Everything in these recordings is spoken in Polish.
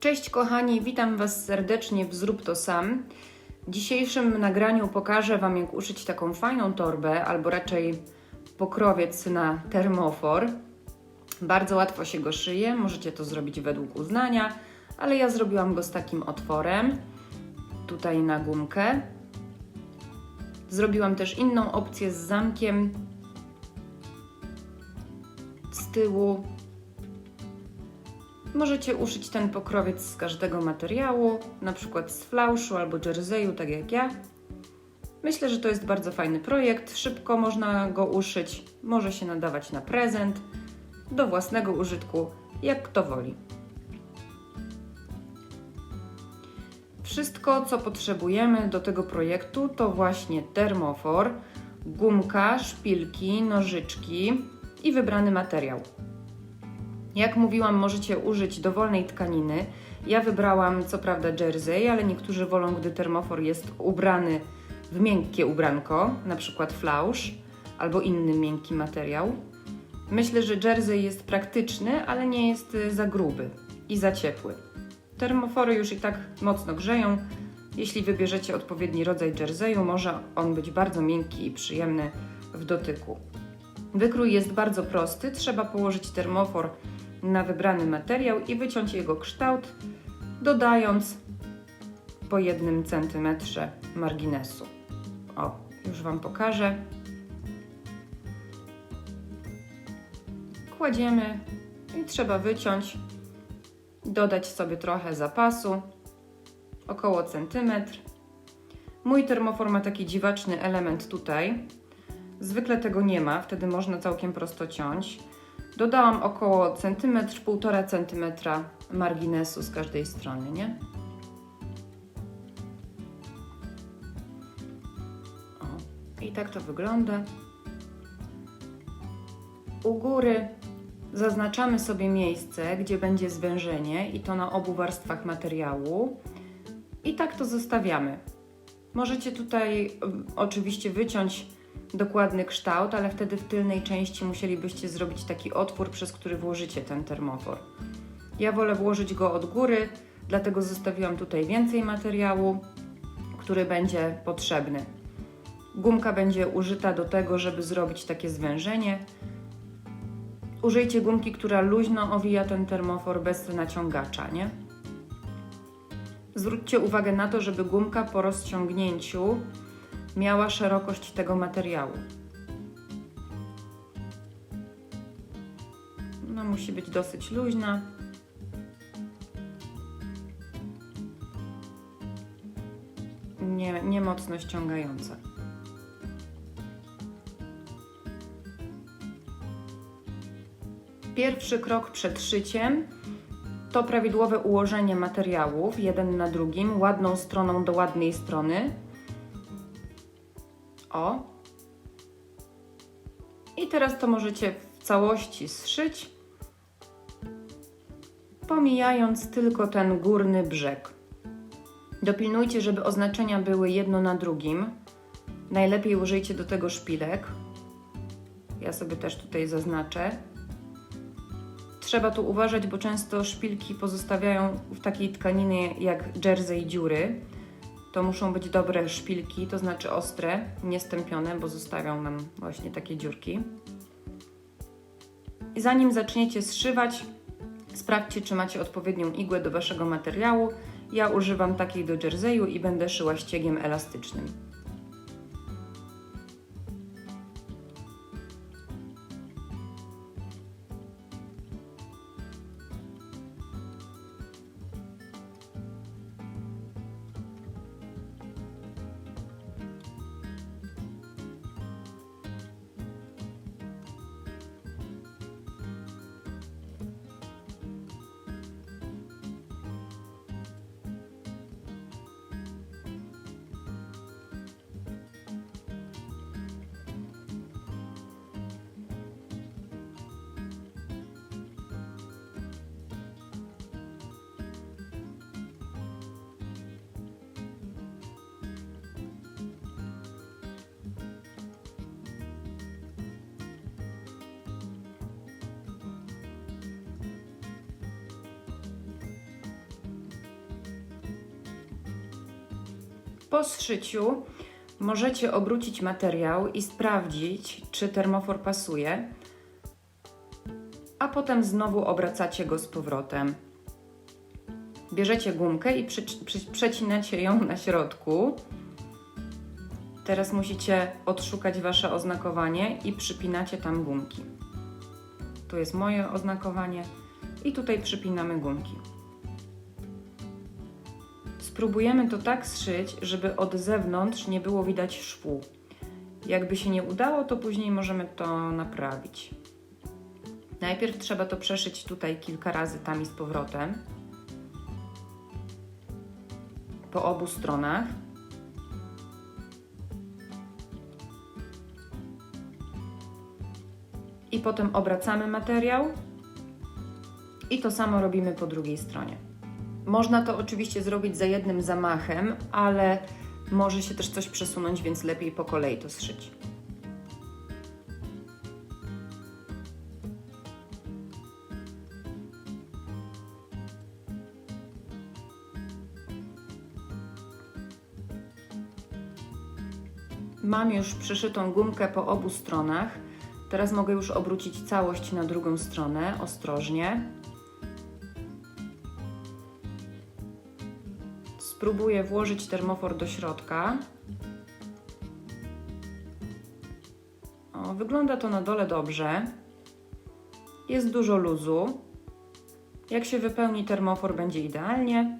Cześć kochani, witam Was serdecznie w Zrób to sam. W dzisiejszym nagraniu pokażę Wam, jak uszyć taką fajną torbę, albo raczej pokrowiec na termofor. Bardzo łatwo się go szyje, możecie to zrobić według uznania, ale ja zrobiłam go z takim otworem, tutaj na gumkę. Zrobiłam też inną opcję z zamkiem z tyłu, Możecie uszyć ten pokrowiec z każdego materiału, na przykład z flauszu albo jerseyu, tak jak ja. Myślę, że to jest bardzo fajny projekt, szybko można go uszyć, może się nadawać na prezent, do własnego użytku, jak kto woli. Wszystko, co potrzebujemy do tego projektu, to właśnie termofor, gumka, szpilki, nożyczki i wybrany materiał. Jak mówiłam, możecie użyć dowolnej tkaniny. Ja wybrałam co prawda jersey, ale niektórzy wolą, gdy termofor jest ubrany w miękkie ubranko, na przykład flausz albo inny miękki materiał. Myślę, że jersey jest praktyczny, ale nie jest y, za gruby i za ciepły. Termofory już i tak mocno grzeją. Jeśli wybierzecie odpowiedni rodzaj jerseyu, może on być bardzo miękki i przyjemny w dotyku. Wykrój jest bardzo prosty. Trzeba położyć termofor na wybrany materiał i wyciąć jego kształt, dodając po jednym centymetrze marginesu. O, już Wam pokażę. Kładziemy i trzeba wyciąć, dodać sobie trochę zapasu, około centymetr. Mój termofor ma taki dziwaczny element tutaj. Zwykle tego nie ma, wtedy można całkiem prosto ciąć. Dodałam około centymetr, półtora centymetra marginesu z każdej strony, nie? O, i tak to wygląda. U góry zaznaczamy sobie miejsce, gdzie będzie zwężenie i to na obu warstwach materiału. I tak to zostawiamy. Możecie tutaj um, oczywiście wyciąć dokładny kształt, ale wtedy w tylnej części musielibyście zrobić taki otwór, przez który włożycie ten termofor. Ja wolę włożyć go od góry, dlatego zostawiłam tutaj więcej materiału, który będzie potrzebny. Gumka będzie użyta do tego, żeby zrobić takie zwężenie. Użyjcie gumki, która luźno owija ten termofor bez naciągacza, nie? Zwróćcie uwagę na to, żeby gumka po rozciągnięciu miała szerokość tego materiału. No, musi być dosyć luźna. Nie, nie mocno ściągająca. Pierwszy krok przed szyciem to prawidłowe ułożenie materiałów jeden na drugim, ładną stroną do ładnej strony. O. I teraz to możecie w całości zszyć, pomijając tylko ten górny brzeg. Dopilnujcie, żeby oznaczenia były jedno na drugim. Najlepiej użyjcie do tego szpilek. Ja sobie też tutaj zaznaczę. Trzeba tu uważać, bo często szpilki pozostawiają w takiej tkaninie jak jersey dziury to muszą być dobre szpilki, to znaczy ostre, niestępione, bo zostawią nam właśnie takie dziurki. I zanim zaczniecie zszywać, sprawdźcie, czy macie odpowiednią igłę do Waszego materiału. Ja używam takiej do jerseyu i będę szyła ściegiem elastycznym. Po zszyciu możecie obrócić materiał i sprawdzić, czy termofor pasuje, a potem znowu obracacie go z powrotem. Bierzecie gumkę i przy, przy, przecinacie ją na środku. Teraz musicie odszukać Wasze oznakowanie i przypinacie tam gumki. Tu jest moje oznakowanie i tutaj przypinamy gumki. Spróbujemy to tak zszyć, żeby od zewnątrz nie było widać szwu. Jakby się nie udało, to później możemy to naprawić. Najpierw trzeba to przeszyć tutaj kilka razy tam i z powrotem. Po obu stronach. I potem obracamy materiał. I to samo robimy po drugiej stronie. Można to oczywiście zrobić za jednym zamachem, ale może się też coś przesunąć, więc lepiej po kolei to zszyć. Mam już przyszytą gumkę po obu stronach. Teraz mogę już obrócić całość na drugą stronę, ostrożnie. Spróbuję włożyć termofor do środka. O, wygląda to na dole dobrze. Jest dużo luzu. Jak się wypełni termofor, będzie idealnie.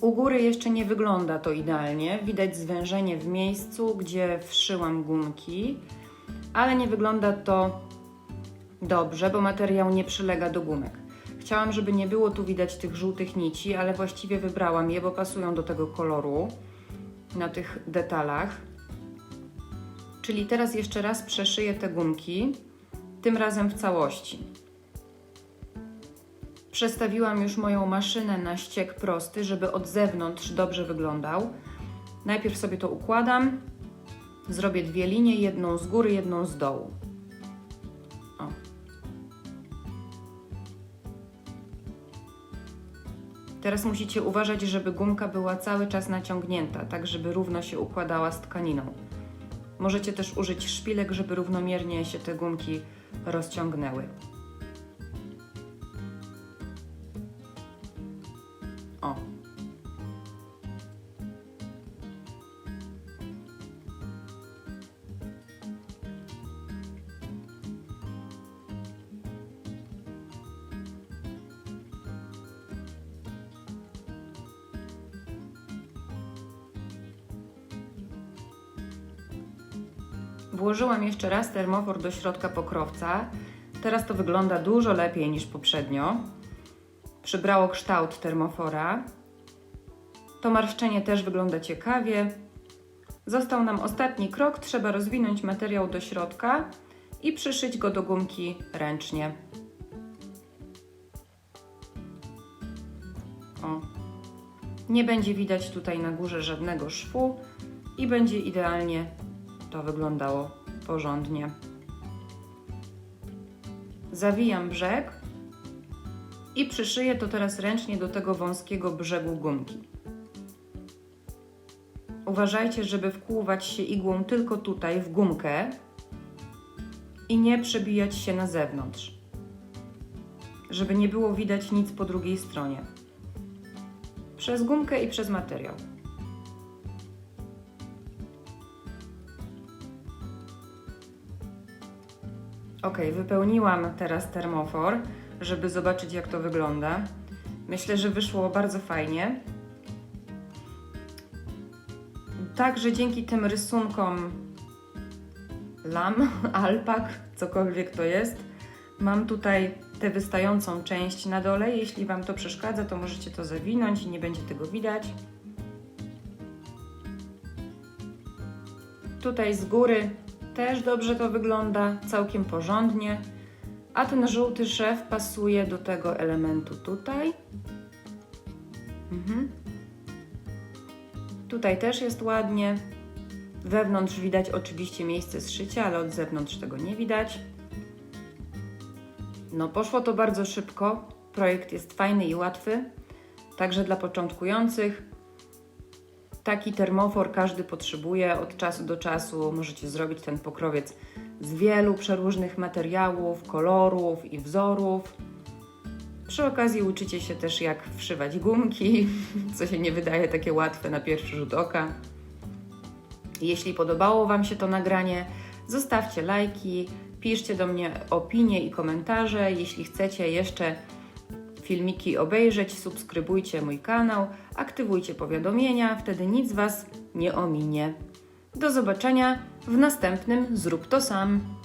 U góry jeszcze nie wygląda to idealnie. Widać zwężenie w miejscu, gdzie wszyłam gumki, ale nie wygląda to dobrze, bo materiał nie przylega do gumek. Chciałam, żeby nie było tu widać tych żółtych nici, ale właściwie wybrałam je, bo pasują do tego koloru na tych detalach. Czyli teraz jeszcze raz przeszyję te gumki, tym razem w całości. Przestawiłam już moją maszynę na ściek prosty, żeby od zewnątrz dobrze wyglądał. Najpierw sobie to układam. Zrobię dwie linie, jedną z góry, jedną z dołu. Teraz musicie uważać, żeby gumka była cały czas naciągnięta, tak żeby równo się układała z tkaniną. Możecie też użyć szpilek, żeby równomiernie się te gumki rozciągnęły. Włożyłam jeszcze raz termofor do środka pokrowca. Teraz to wygląda dużo lepiej niż poprzednio przybrało kształt termofora. To marszczenie też wygląda ciekawie. Został nam ostatni krok, trzeba rozwinąć materiał do środka i przyszyć go do gumki ręcznie. O. Nie będzie widać tutaj na górze żadnego szwu i będzie idealnie to wyglądało porządnie. Zawijam brzeg i przyszyję to teraz ręcznie do tego wąskiego brzegu gumki. Uważajcie, żeby wkłuwać się igłą tylko tutaj w gumkę i nie przebijać się na zewnątrz, żeby nie było widać nic po drugiej stronie. Przez gumkę i przez materiał. Ok, wypełniłam teraz termofor żeby zobaczyć, jak to wygląda. Myślę, że wyszło bardzo fajnie. Także dzięki tym rysunkom lam, alpak, cokolwiek to jest, mam tutaj tę wystającą część na dole. Jeśli Wam to przeszkadza, to możecie to zawinąć i nie będzie tego widać. Tutaj z góry też dobrze to wygląda, całkiem porządnie. A ten żółty szef pasuje do tego elementu tutaj. Mhm. Tutaj też jest ładnie. Wewnątrz widać oczywiście miejsce zszycia, ale od zewnątrz tego nie widać. No, poszło to bardzo szybko. Projekt jest fajny i łatwy, także dla początkujących. Taki termofor każdy potrzebuje od czasu do czasu. Możecie zrobić ten pokrowiec z wielu przeróżnych materiałów, kolorów i wzorów. Przy okazji uczycie się też, jak wszywać gumki, co się nie wydaje takie łatwe na pierwszy rzut oka. Jeśli podobało Wam się to nagranie, zostawcie lajki, piszcie do mnie opinie i komentarze. Jeśli chcecie jeszcze filmiki obejrzeć, subskrybujcie mój kanał, aktywujcie powiadomienia, wtedy nic Was nie ominie. Do zobaczenia w następnym Zrób to sam.